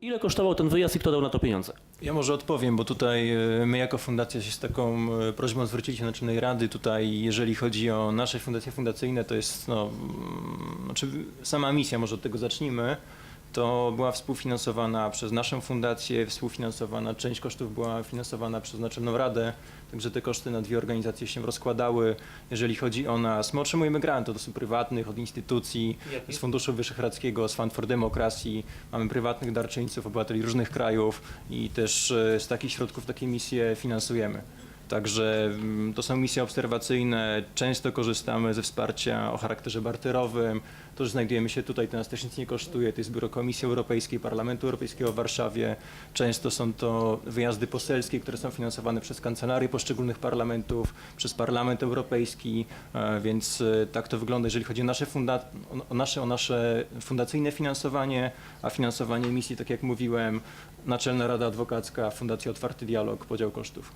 Ile kosztował ten wyjazd i kto dał na to pieniądze? Ja może odpowiem, bo tutaj e, my jako fundacja się z taką e, prośbą zwróciliśmy do Naczelnej Rady. Tutaj jeżeli chodzi o nasze fundacje fundacyjne, to jest no, mm, znaczy sama misja, może od tego zacznijmy. To była współfinansowana przez naszą fundację, współfinansowana, część kosztów była finansowana przez Naczelną Radę, także te koszty na dwie organizacje się rozkładały. Jeżeli chodzi o nas, my otrzymujemy granty od osób prywatnych, od instytucji, z Funduszu Wyszehradzkiego, z Fund for Democracy, mamy prywatnych darczyńców, obywateli różnych krajów i też e, z takich środków takie misje finansujemy. Także mm, to są misje obserwacyjne, często korzystamy ze wsparcia o charakterze barterowym. To, że znajdujemy się tutaj, to nas też nic nie kosztuje. To jest Biuro Komisji Europejskiej, Parlamentu Europejskiego w Warszawie. Często są to wyjazdy poselskie, które są finansowane przez kancelarię poszczególnych parlamentów, przez Parlament Europejski, e, więc e, tak to wygląda, jeżeli chodzi o nasze, funda- o nasze, o nasze fundacyjne finansowanie, a finansowanie misji, tak jak mówiłem, Naczelna Rada Adwokacka, Fundacja Otwarty Dialog, podział kosztów.